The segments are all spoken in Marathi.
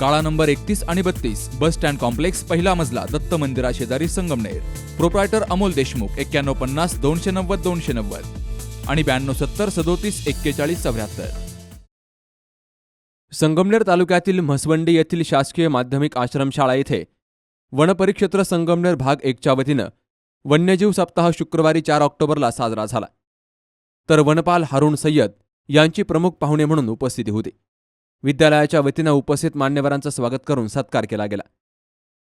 काळा नंबर एकतीस आणि बत्तीस बस स्टँड कॉम्प्लेक्स पहिला मजला दत्त मंदिरा शेजारी संगमनेर. प्रोप्रायटर अमोल देशमुख एक्क्याण्णव पन्नास दोनशे नव्वद दोनशे नव्वद. आणि ब्याण्णव सत्तर सदोतीस एक्केचाळीस चौऱ्याहत्तर. संगमनेर तालुक्यातील म्हसवंडी येथील शासकीय माध्यमिक आश्रमशाळा येथे वनपरिक्षेत्र संगमनेर भाग एकच्या वतीनं वन्यजीव सप्ताह शुक्रवारी चार ऑक्टोबरला साजरा झाला. तर वनपाल हारुण सय्यद यांची प्रमुख पाहुणे म्हणून उपस्थिती होती. विद्यालयाच्या वतीनं उपस्थित मान्यवरांचं स्वागत करून सत्कार केला गेला.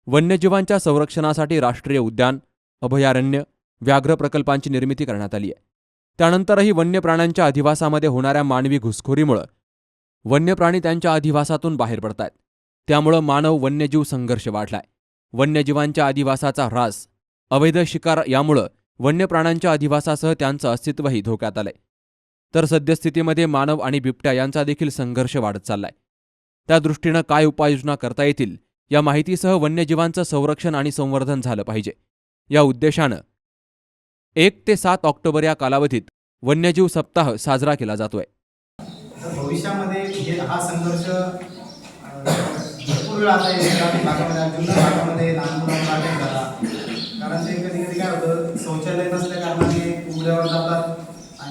वन्यजीवांच्या संरक्षणासाठी राष्ट्रीय उद्यान अभयारण्य व्याघ्र प्रकल्पांची निर्मिती करण्यात आली आहे. त्यानंतरही वन्य प्राण्यांच्या अधिवासामध्ये होणाऱ्या मानवी घुसखोरीमुळं वन्य प्राणी त्यांच्या अधिवासातून बाहेर पडतायत. त्यामुळं मानव वन्यजीव संघर्ष वाढलाय. वन्यजीवांच्या अधिवासाचा ह्रास अवैध शिकार यामुळं वन्य प्राण्यांच्या अधिवासासह त्यांचं अस्तित्वही धोक्यात आलंय. तर सद्यस्थितीमध्ये मानव आणि बिबट्या यांचा देखील संघर्ष वाढत चाललाय. त्या दृष्टीनं काय उपाययोजना करता येतील या माहितीसह वन्यजीवांचं संरक्षण आणि संवर्धन झालं पाहिजे. या उद्देशानं एक ते सात ऑक्टोबर या कालावधीत वन्यजीव सप्ताह साजरा केला जातोय. भविष्यामध्ये हा संघर्ष भरपूर वेळा आता येईल भागामध्ये आणि भागामध्ये लहान मुलांना कारण ते कधी कधी काय होतं शौचालय नसल्या कारणाने उघड्यावर जातात.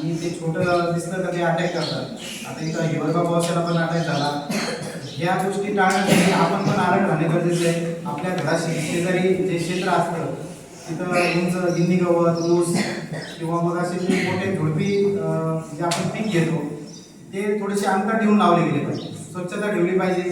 आणि ते छोटं दिसलं तर ते अटॅक करतात. आता इथं हिवरबा पावसाला पण अटॅक झाला. या गोष्टी टाळण्यासाठी आपण पण अलर्ट राहणे गरजेचे आहे. आपल्या घराशी शेजारी जे क्षेत्र असतं तिथं उंच गिन्नी गवत ऊस किंवा मग असे जे मोठे झुडपी जे आपण पीक घेतो ते थोडेसे अंतर ठेवून लावले गेले पाहिजे. स्वच्छता ठेवली पाहिजे.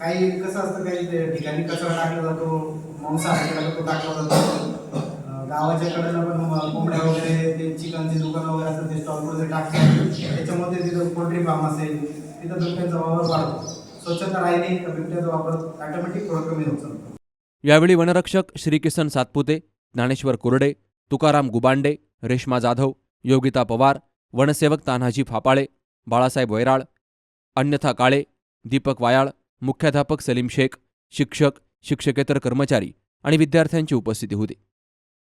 काही कसं असतं काही ठिकाणी कचरा टाकला जातो मांसाहारी केला तो टाकला जातो. गावाच्या कडेला पण कोंबड्या वगैरे ते चिकनचे दुकान वगैरे असतात ते स्टॉल वगैरे टाकतात त्याच्यामध्ये तिथं पोल्ट्री फार्म असेल तिथं बिबट्यांचा वापर वाढतो. स्वच्छता राहिली तर बिबट्याचा वापर ऑटोमॅटिक थोडं कमी होत चालतो. यावेळी वनरक्षक श्रीकिसन सातपुते ज्ञानेश्वर कुरडे तुकाराम गुबांडे रेश्मा जाधव योगिता पवार वनसेवक तान्हाजी फापाळे बाळासाहेब वैराळ अन्यथा काळे दीपक वायाळ मुख्याध्यापक सलीम शेख शिक्षक शिक्षकेतर कर्मचारी आणि विद्यार्थ्यांची उपस्थिती होती.